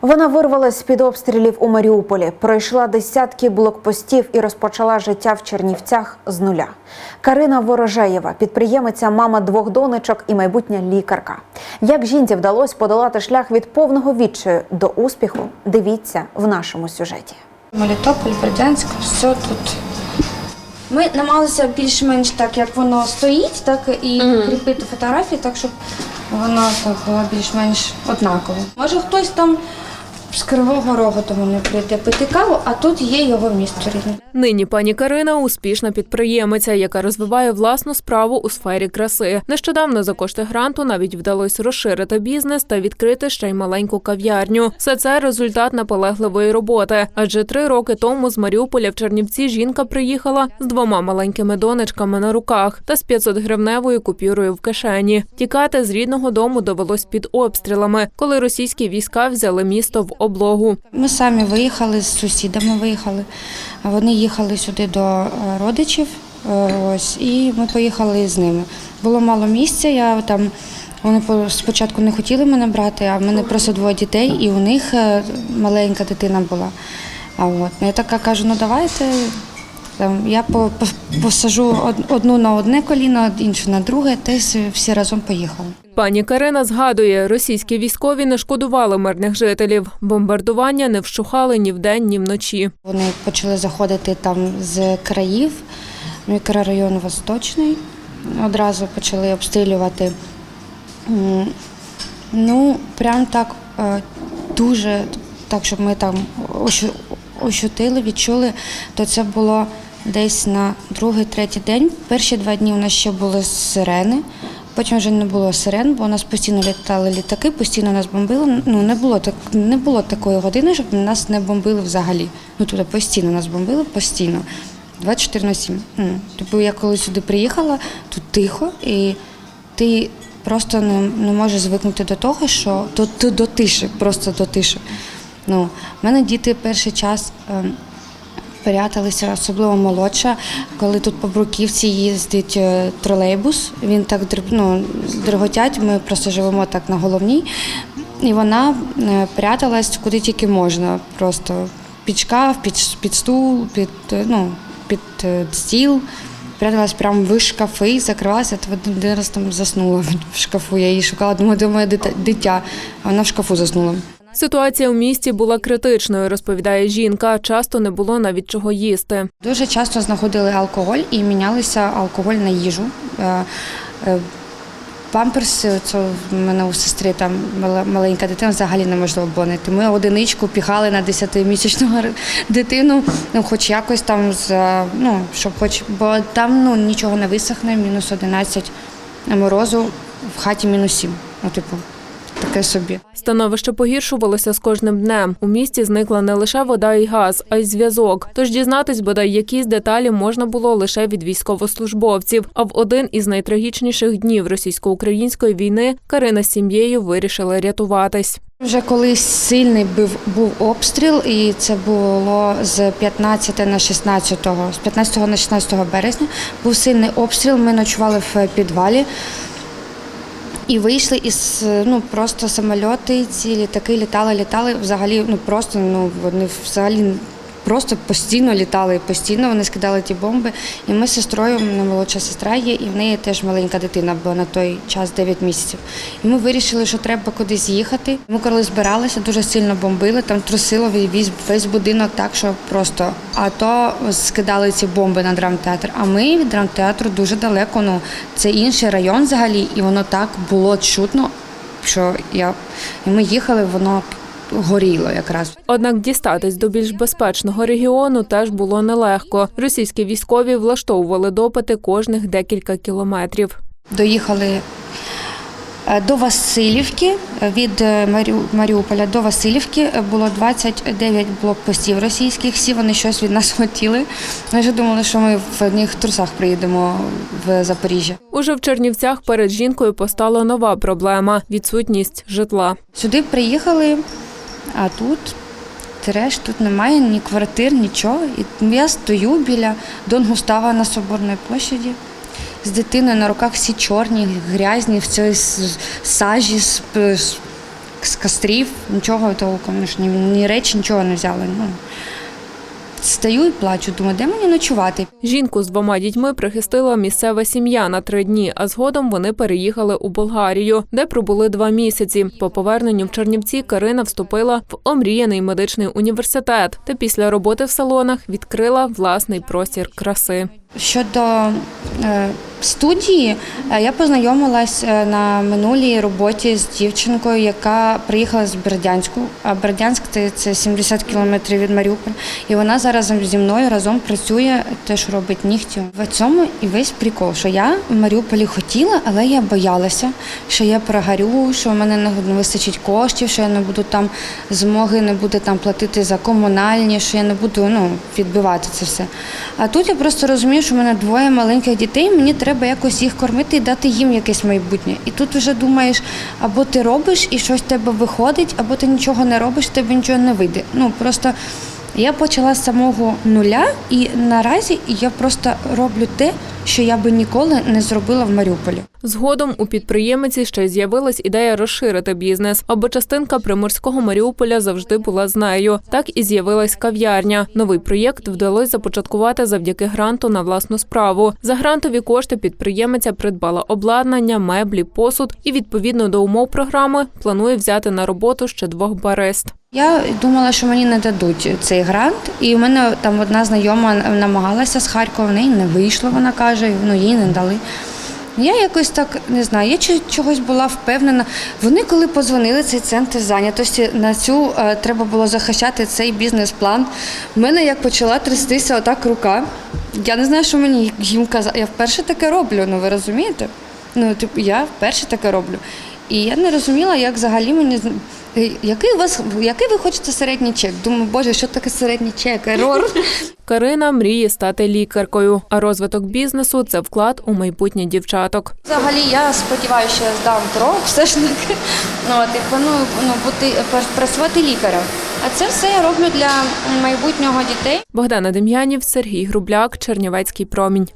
Вона вирвалась з під обстрілів у Маріуполі, пройшла десятки блокпостів і розпочала життя в Чернівцях з нуля. Карина Ворожеєва, підприємиця, мама двох донечок і майбутня лікарка. Як жінці вдалося подолати шлях від повного відчаю до успіху? Дивіться в нашому сюжеті. Мелітополь, Бердянськ, все тут. Ми намагалися більш-менш так, як воно стоїть, так і кріпити фотографії, так щоб воно так більш-менш однакова, Може хтось там з Кривого Рогу до мене прийде пити каву, а тут є його місто рідне. Нині пані Карина успішна підприємиця, яка розвиває власну справу у сфері краси. Нещодавно за кошти гранту навіть вдалося розширити бізнес та відкрити ще й маленьку кав'ярню. Все це результат наполегливої роботи. Адже три роки тому з Маріуполя в Чернівці жінка приїхала з двома маленькими донечками на руках та з 500 гривневою купюрою в кишені. Тікати з рідного дому довелось під обстрілами, коли російські війська взяли місто в облогу. Ми самі виїхали з сусідами, виїхали. Вони їхали сюди до е, родичів. е, Ось, і ми поїхали з ними. Було мало місця. Я там вони спочатку не хотіли мене брати, а в мене просто двоє дітей, і у них е, маленька дитина була. А от ну, я така кажу: ну давайте. Там, я по- по- посажу од- одну на одне коліно, іншу на друге, та всі- разом поїхали. Пані Карина згадує, російські військові не шкодували мирних жителів. Бомбардування не вщухали ні вдень, ні вночі. Вони почали заходити там з країв, мікрорайон Восточний. Одразу почали обстрілювати. Ну, прям так е, дуже, так, щоб ми там ощутили, відчули, то це було десь на другий, третій день. Перші два дні у нас ще були сирени. Потім вже не було сирен, бо у нас постійно літали літаки, постійно нас бомбили. Ну не було так, не було такої години, щоб нас не бомбили взагалі. Ну туди постійно нас бомбили, постійно. 24 на 7. Ну, Тобто я коли сюди приїхала, тут тихо, і ти просто не, не можеш звикнути до того, що до, до, до тиші, просто до тиші. Ну, в мене діти перший час. ем, Пряталися, особливо молодша, коли тут по Бруківці їздить е, тролейбус. Він так ну, дриготять, ми просто живемо так на головній. І вона е, пряталась куди тільки можна. Просто під шкаф, під, під стул, під, е, ну, під стіл. Пряталась прямо в шкафи, закривалася, то один раз там заснула в шкафу. Я її шукала, думаю, де моє дитя, а вона в шкафу заснула. Ситуація в місті була критичною, розповідає жінка. Часто не було навіть чого їсти. Дуже часто знаходили алкоголь і мінялися алкоголь на їжу. Е, е, Памперси, це в мене у сестри там маленька дитина, взагалі неможливо було знайти. Ми одиничку піхали на 10-місячну дитину, ну хоч якось там за ну, щоб хоч, бо там ну нічого не висохне, мінус 11 морозу, в хаті мінус 7. Ну, типу, таке собі. Становище погіршувалося з кожним днем. У місті зникла не лише вода і газ, а й зв'язок. Тож дізнатись бодай якісь деталі можна було лише від військовослужбовців. А в один із найтрагічніших днів російсько-української війни Карина з сім'єю вирішила рятуватись. Вже коли сильний був, був обстріл, і це було з 15 на 16, з 15 на 16 березня, був сильний обстріл. Ми ночували в підвалі і вийшли із ну просто самольоти, ці літаки літали, літали. Взагалі, ну просто ну вони взагалі. Просто постійно літали, постійно вони скидали ті бомби. І ми з сестрою, мене молодша сестра є, і в неї теж маленька дитина була на той час 9 місяців. І ми вирішили, що треба кудись їхати. Ми коли збиралися, дуже сильно бомбили, там трусило весь, весь будинок так, що просто. А то скидали ці бомби на драмтеатр. А ми від драмтеатру дуже далеко. Ну це інший район взагалі, і воно так було чутно, що я і ми їхали, воно горіло якраз. Однак дістатись до більш безпечного регіону теж було нелегко. Російські військові влаштовували допити кожних декілька кілометрів. Доїхали е, до Васильівки. Від е, Маріуполя до Васильівки е, було 29 блокпостів російських. Всі вони щось від нас хотіли. Ми вже думали, що ми в одних трусах приїдемо в Запоріжжя. Уже в Чернівцях перед жінкою постала нова проблема відсутність житла. Сюди приїхали, а тут треш, тут немає ні квартир, нічого. І я стою біля Дон Густава на Соборній площаді. З дитиною на руках всі чорні, грязні, в цій сажі, з, з з кастрів, нічого ну ні, ні речі, нічого не взяли. Ну, стою і плачу, думаю, де мені ночувати? Жінку з двома дітьми прихистила місцева сім'я на три дні, а згодом вони переїхали у Болгарію, де пробули два місяці. По поверненню в Чернівці Карина вступила в омріяний медичний університет та після роботи в салонах відкрила власний простір краси. Щодо е, студії, е, я познайомилась е, на минулій роботі з дівчинкою, яка приїхала з Бердянську. А Бердянськ це, це 70 кілометрів від Маріуполя. І вона зараз зі мною разом працює, теж робить нігті. В цьому і весь прикол, що я в Маріуполі хотіла, але я боялася, що я прогорю, що в мене не вистачить коштів, що я не буду там змоги, не буду там платити за комунальні, що я не буду ну, відбивати це все. А тут я просто розумію, що в мене двоє маленьких дітей, мені треба якось їх кормити і дати їм якесь майбутнє. І тут вже думаєш, або ти робиш і щось в тебе виходить, або ти нічого не робиш, в тебе нічого не вийде. Ну просто я почала з самого нуля, і наразі я просто роблю те, що я би ніколи не зробила в Маріуполі. Згодом у підприємиці ще й з'явилась ідея розширити бізнес, аби частинка приморського Маріуполя завжди була з нею. Так і з'явилась кав'ярня. Новий проєкт вдалося започаткувати завдяки гранту на власну справу. За грантові кошти підприємиця придбала обладнання, меблі, посуд і відповідно до умов програми планує взяти на роботу ще двох барист. Я думала, що мені не дадуть цей грант, і в мене там одна знайома намагалася з Харкова, в неї не вийшло, вона каже, ну їй не дали. Я якось так не знаю, я чи- чогось була впевнена. Вони, коли позвонили цей центр зайнятості, на цю е, треба було захищати цей бізнес-план. В мене як почала трястися отак рука. Я не знаю, що мені їм казати. Я вперше таке роблю, ну ви розумієте? Ну, типу, я вперше таке роблю. І я не розуміла, як взагалі мені. Е, Який у вас, який ви хочете середній чек? Думаю, боже, що таке середній чек? Ерор. Карина мріє стати лікаркою, а розвиток бізнесу це вклад у майбутнє дівчаток. Взагалі, я сподіваюся, що я здам кров, все ж таки. Ну, от, і планую ну, бути працювати лікарем. А це все я роблю для майбутнього дітей. Богдана Дем'янів, Сергій Грубляк, Чернівецький промінь.